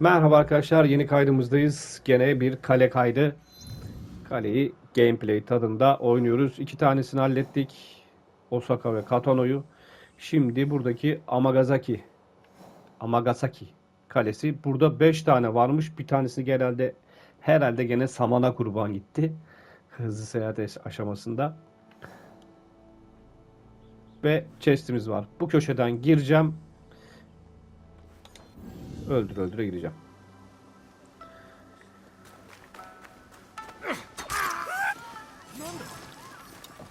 Merhaba arkadaşlar, yeni kaydımızdayız. Gene bir kale kaydı. Kaleyi gameplay tadında oynuyoruz. İki tanesini hallettik. Osaka ve Katano'yu. Şimdi buradaki Amagasaki Amagasaki kalesi. Burada 5 tane varmış. Bir tanesi genelde herhalde gene Samana kurban gitti. Hızlı seyahat aşamasında. Ve chest'imiz var. Bu köşeden gireceğim. Öldür öldüre gireceğim.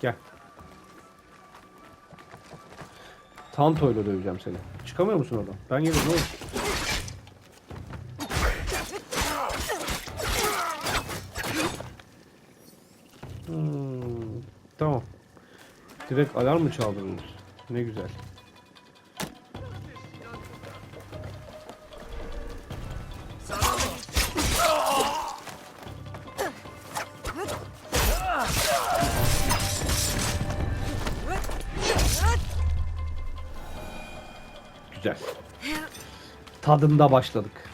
Gel. Tantoyla döveceğim seni. Çıkamıyor musun oradan? Ben gelirim oğlum. Hmm, tamam. Direkt alarm mı çaldırılır? Ne. Güzel. tadında başladık.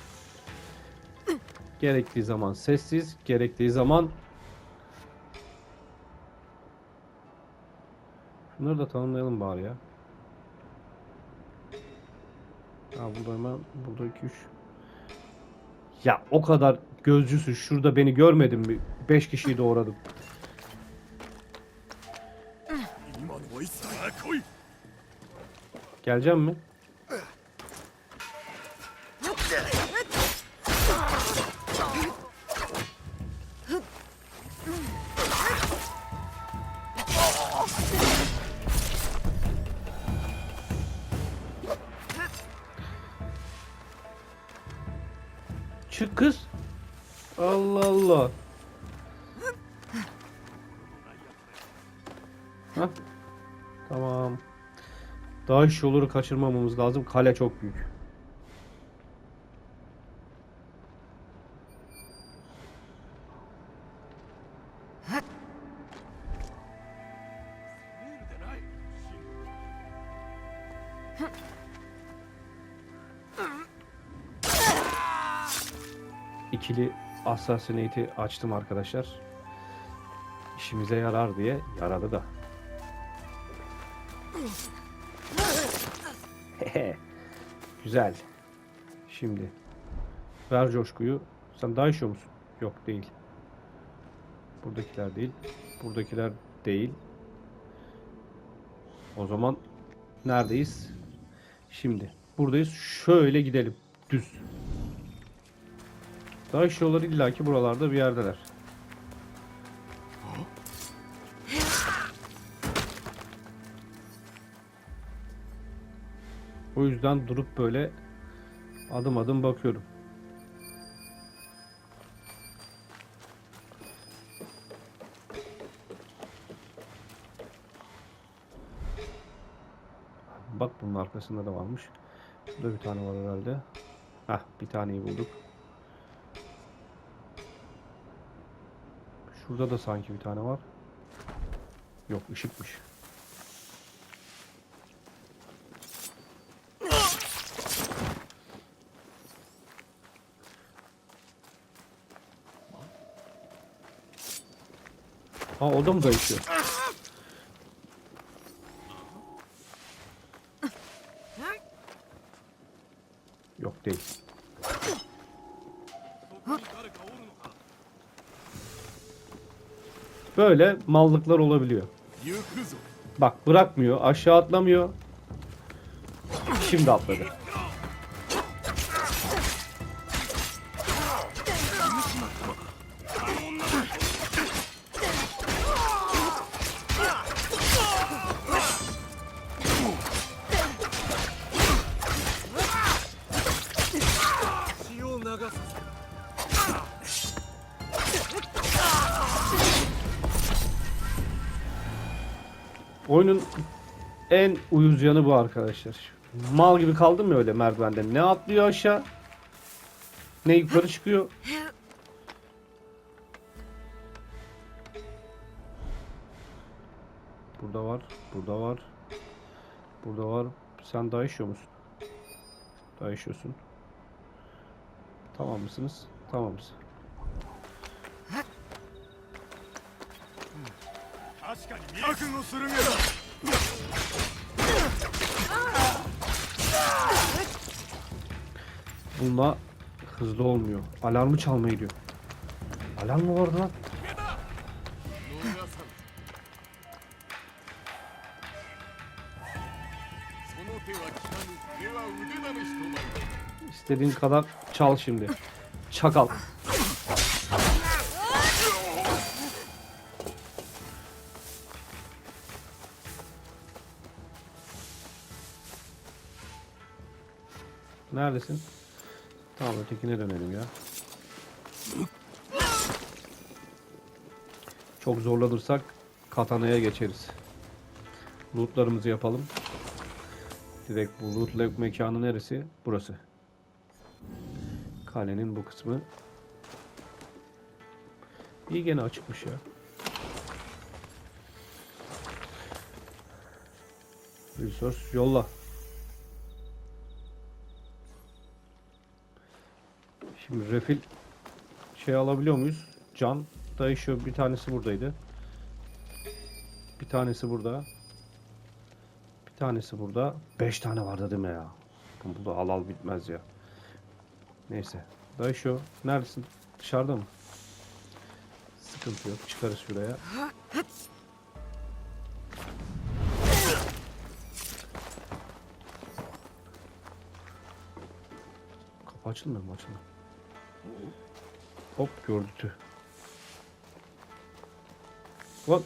Gerektiği zaman sessiz, gerektiği zaman Şunları da tanımlayalım bari ya. Ya burada hemen burada 2 3 Ya o kadar gözcüsün. Şurada beni görmedin mi? 5 kişiyi doğradım. Geleceğim mi? Çık kız. Allah Allah. Hah. Tamam. Daha iş yolları kaçırmamamız lazım. Kale çok büyük. İkili Assassinate'i açtım arkadaşlar. İşimize yarar diye yaradı da. Güzel. Şimdi ver coşkuyu. Sen daha işiyor musun? Yok değil. Buradakiler değil. Buradakiler değil. O zaman neredeyiz? Şimdi buradayız. Şöyle gidelim. Düz. Daha yolları illaki buralarda bir yerdeler. O yüzden durup böyle adım adım bakıyorum. Bak bunun arkasında da varmış. Burada bir tane var herhalde. Hah bir taneyi bulduk. Şurada da sanki bir tane var. Yok ışıkmış. Ha o da mı dayışıyor? Yok değil böyle mallıklar olabiliyor. Bak bırakmıyor aşağı atlamıyor. Şimdi atladı. Oyunun en uyuz yanı bu arkadaşlar. Mal gibi kaldım ya öyle merdivenden. Ne atlıyor aşağı, ne yukarı çıkıyor. Burada var, burada var, burada var. Sen daha işiyor musun? Daha işiyorsun. Tamam mısınız? Tamamız. 確かに覚悟するが Bununla hızlı olmuyor. Alarmı çalmaya gidiyor. Alarm mı vardı lan? 逃さぬその手は効かぬ手は腕試しとなる İstediğin kadar çal şimdi. Çakal. Neredesin? Tamam ötekine dönelim ya. Çok zorlanırsak katanaya geçeriz. Lootlarımızı yapalım. Direkt bu loot mekanı neresi? Burası. Kalenin bu kısmı. İyi gene açıkmış ya. Resource yolla. Refil şey alabiliyor muyuz? Can dayışıyor. Bir tanesi buradaydı. Bir tanesi burada. Bir tanesi burada. Beş tane vardı değil mi ya? Bu da al bitmez ya. Neyse. Dayı şu. Neredesin? Dışarıda mı? Sıkıntı yok. Çıkarız şuraya. Kapı açılmıyor mu? Açılmıyor. Hop gördü. Lan.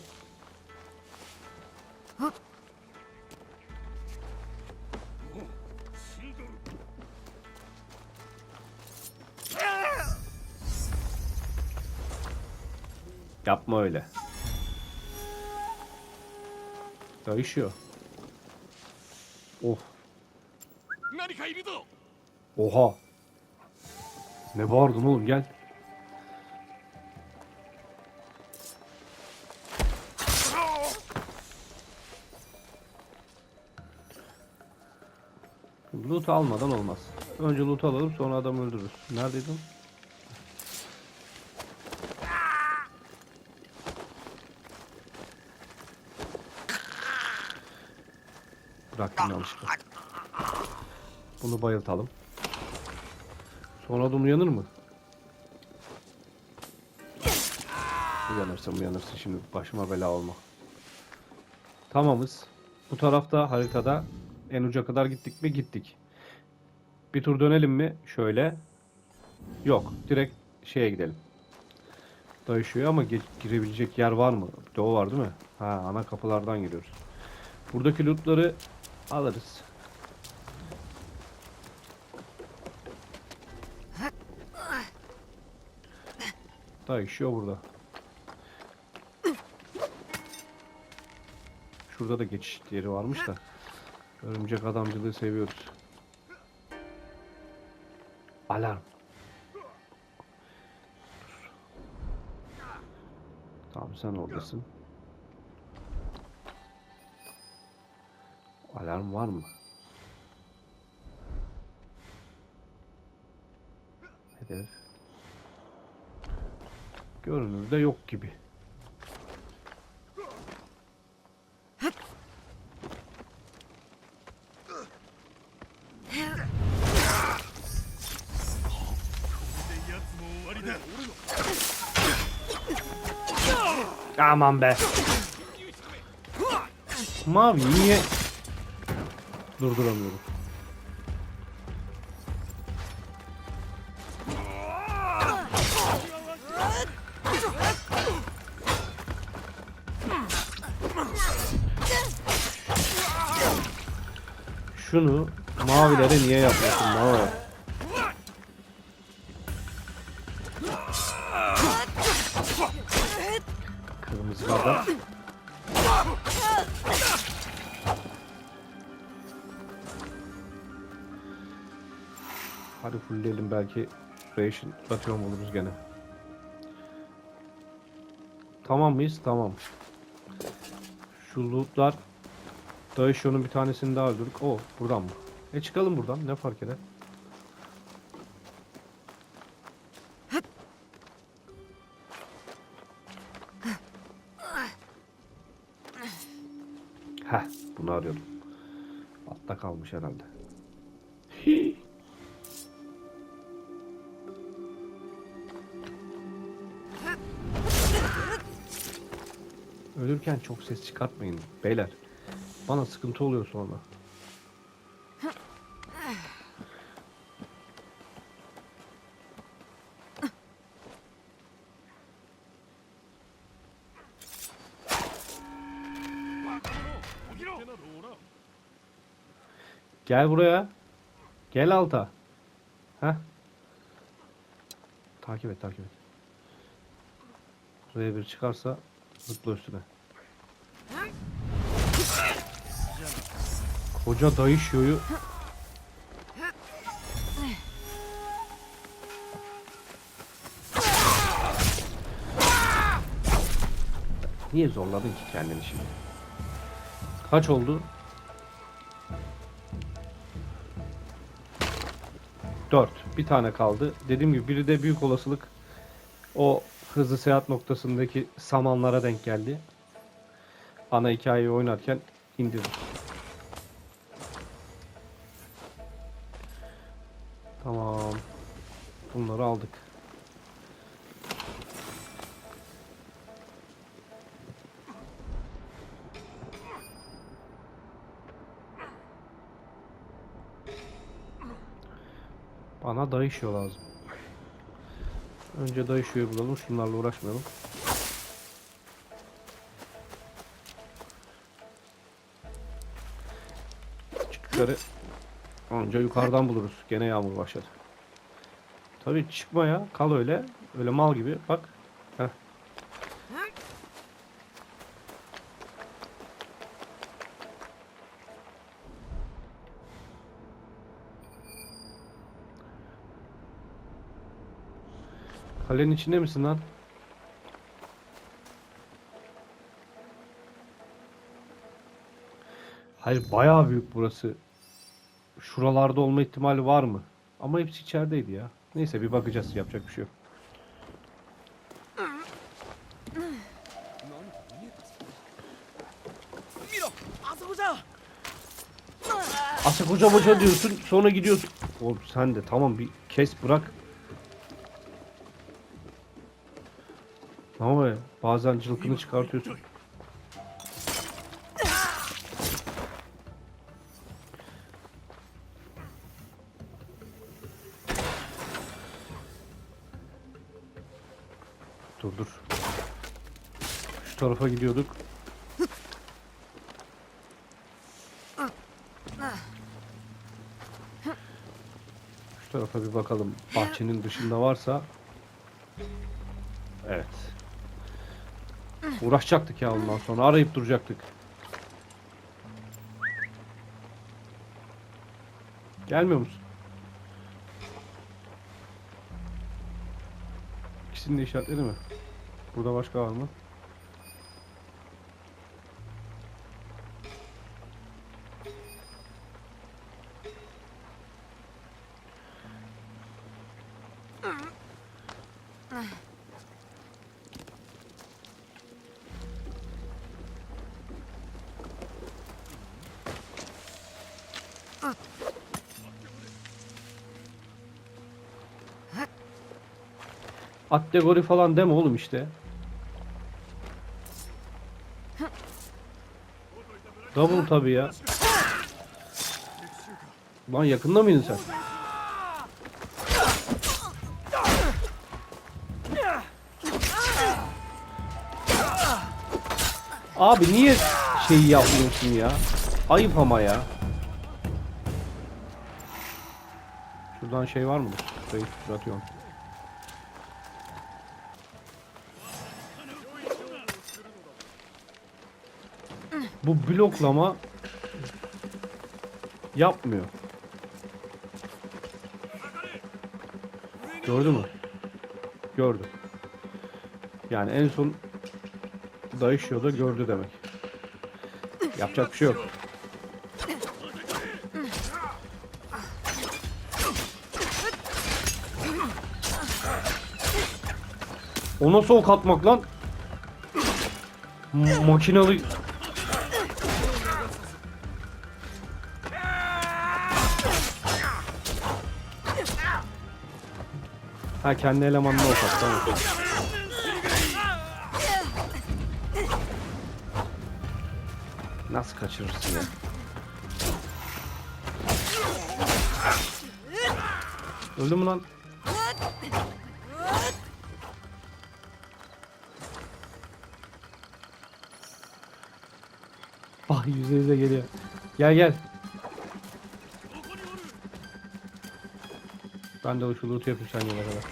Yapma öyle. Kayışıyor. Oh. Oha. Ne bağırdın oğlum gel. Loot almadan olmaz. Önce loot alalım sonra adam öldürürüz. Neredeydin? Bıraktım yanlışlıkla. Bunu bayıltalım. Sonradan uyanır mı? Uyanırsam uyanırsın şimdi başıma bela olma. Tamamız. Bu tarafta haritada en uca kadar gittik mi? Gittik. Bir tur dönelim mi? Şöyle. Yok. Direkt şeye gidelim. Dayışıyor ama girebilecek yer var mı? O var değil mi? Ha ana kapılardan giriyoruz. Buradaki lootları alırız. Dayışıyor burada. Şurada da geçiş yeri varmış da. Örümcek adamcılığı seviyoruz. Alarm. Tamam sen oradasın. Alarm var mı? Hedef. Görünürde yok gibi. Aman be. Mavi niye durduramıyorum? Şunu mavilere niye yapıyorsun mavi? Kırmızılarda Hadi fullleyelim belki ration atıyorum oluruz gene. Tamam mıyız? Tamam. Şu lootlar Daisho'nun bir tanesini daha öldürdük. O buradan mı? E çıkalım buradan ne fark eder? Heh bunu arıyordum. Altta kalmış herhalde. Ölürken çok ses çıkartmayın beyler. Bana sıkıntı oluyor sonra. Gel buraya. Gel alta. Heh. Takip et takip et. Buraya bir çıkarsa zıpla üstüne. Koca dayı şoyu. Niye zorladın ki kendini şimdi? Kaç oldu? 4. Bir tane kaldı. Dediğim gibi biri de büyük olasılık o hızlı seyahat noktasındaki samanlara denk geldi. Ana hikayeyi oynarken indirdim. Bana dayışıyor lazım. Önce dayışıyor bulalım. Şunlarla uğraşmayalım. Çıkışları anca yukarıdan buluruz. Gene yağmur başladı. Tabii çıkma ya. Kal öyle. Öyle mal gibi. Bak. Heh. Kalenin içinde misin lan? Hayır bayağı büyük burası. Şuralarda olma ihtimali var mı? Ama hepsi içerideydi ya. Neyse bir bakacağız. Yapacak bir şey yok. Asık hoca hoca diyorsun sonra gidiyorsun. Oğlum sen de tamam bir kes bırak. Ama bazen cılkını çıkartıyorsun. Dur dur. Şu tarafa gidiyorduk. Şu tarafa bir bakalım. Bahçenin dışında varsa. Evet. Uğraşacaktık ya ondan sonra. Arayıp duracaktık. Gelmiyor musun? İkisini de işaretledi mi? Burada başka var mı? Kategori falan deme oğlum işte. Double tabii ya. Lan yakında mıydın sen? Abi niye şeyi yapmıyorsun ya? Ayıp ama ya. Şuradan şey var mı? Şurayı atıyorum. Bu bloklama yapmıyor. Gördü mü? Gördü. Yani en son dayışıyordu gördü demek. Yapacak bir şey yok. O nasıl ok atmak lan? M- makinalı Ha kendi elemanına ok at tamam. Nasıl kaçırırsın ya? Öldü mü lan? Bak yüze yüze geliyor. Gel gel. Ben de o şu loot'u yapayım sen yine kadar.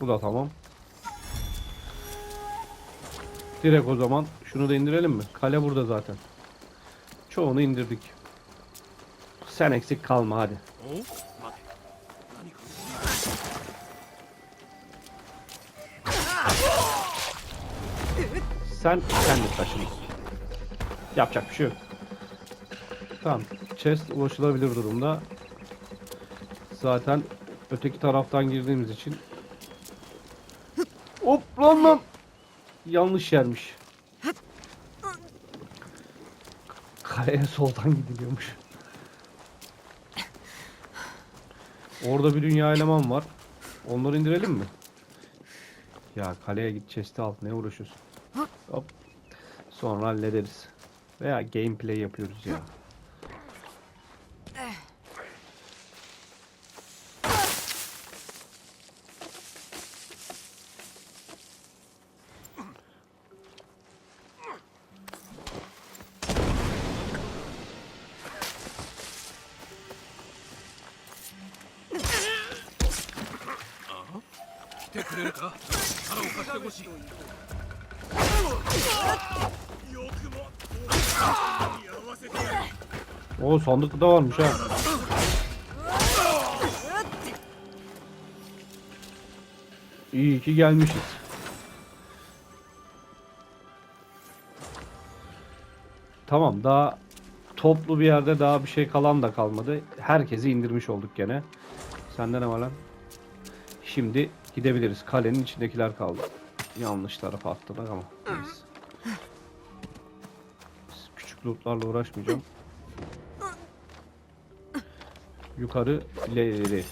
Bu da tamam. Direkt o zaman şunu da indirelim mi? Kale burada zaten. Çoğunu indirdik. Sen eksik kalma hadi. Sen kendi taşını. Yapacak bir şey yok. Tamam. Chest ulaşılabilir durumda. Zaten öteki taraftan girdiğimiz için. Hop lan lan. Yanlış yermiş. Kaleye soldan gidiliyormuş. Orada bir dünya eleman var. Onları indirelim mi? Ya kaleye git chest'i al. Ne uğraşıyorsun? Hop. Sonra hallederiz. Veya gameplay yapıyoruz ya. Tekrar et ha. Sana o kaçta koşayım. O sandık da varmış ha. İyi ki gelmişiz. Tamam daha toplu bir yerde daha bir şey kalan da kalmadı. Herkesi indirmiş olduk gene. Sende ne var lan? Şimdi gidebiliriz. Kalenin içindekiler kaldı. Yanlış tarafa attılar ama. Neyse. Lootlarla uğraşmayacağım. Yukarı ileri.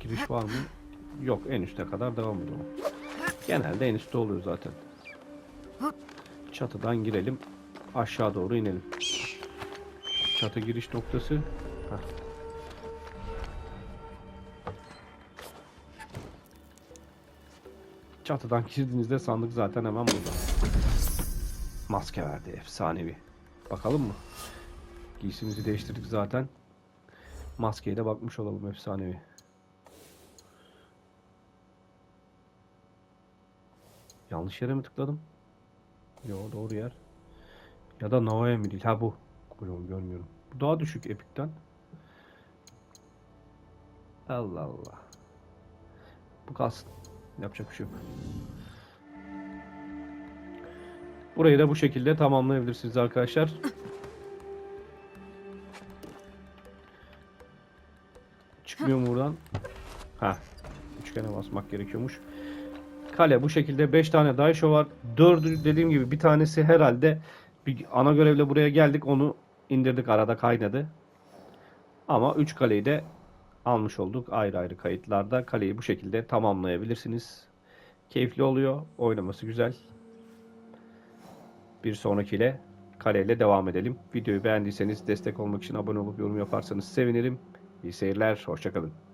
Giriş var mı? Yok en üste kadar devam ediyor. Genelde en üstte oluyor zaten. Çatıdan girelim. Aşağı doğru inelim. Çatı giriş noktası. Heh. Çatıdan girdiğinizde sandık zaten hemen burada. Maske verdi efsanevi. Bakalım mı? Giysimizi değiştirdik zaten. Maskeye de bakmış olalım efsanevi. Yanlış yere mi tıkladım? Yo doğru yer. Ya da Nova'ya mı değil? Ha bu. Kocaman görmüyorum. Daha düşük Epic'ten. Allah Allah. Bu kalsın. Yapacak bir şey yok. Burayı da bu şekilde tamamlayabilirsiniz arkadaşlar. Çıkmıyor mu buradan? Ha. Üçgene basmak gerekiyormuş. Kale bu şekilde 5 tane Daisho var. 4'ü dediğim gibi bir tanesi herhalde bir ana görevle buraya geldik. Onu indirdik arada kaynadı. Ama 3 kaleyi de almış olduk ayrı ayrı kayıtlarda. Kaleyi bu şekilde tamamlayabilirsiniz. Keyifli oluyor. Oynaması güzel. Bir sonrakiyle kaleyle devam edelim. Videoyu beğendiyseniz destek olmak için abone olup yorum yaparsanız sevinirim. İyi seyirler. Hoşçakalın.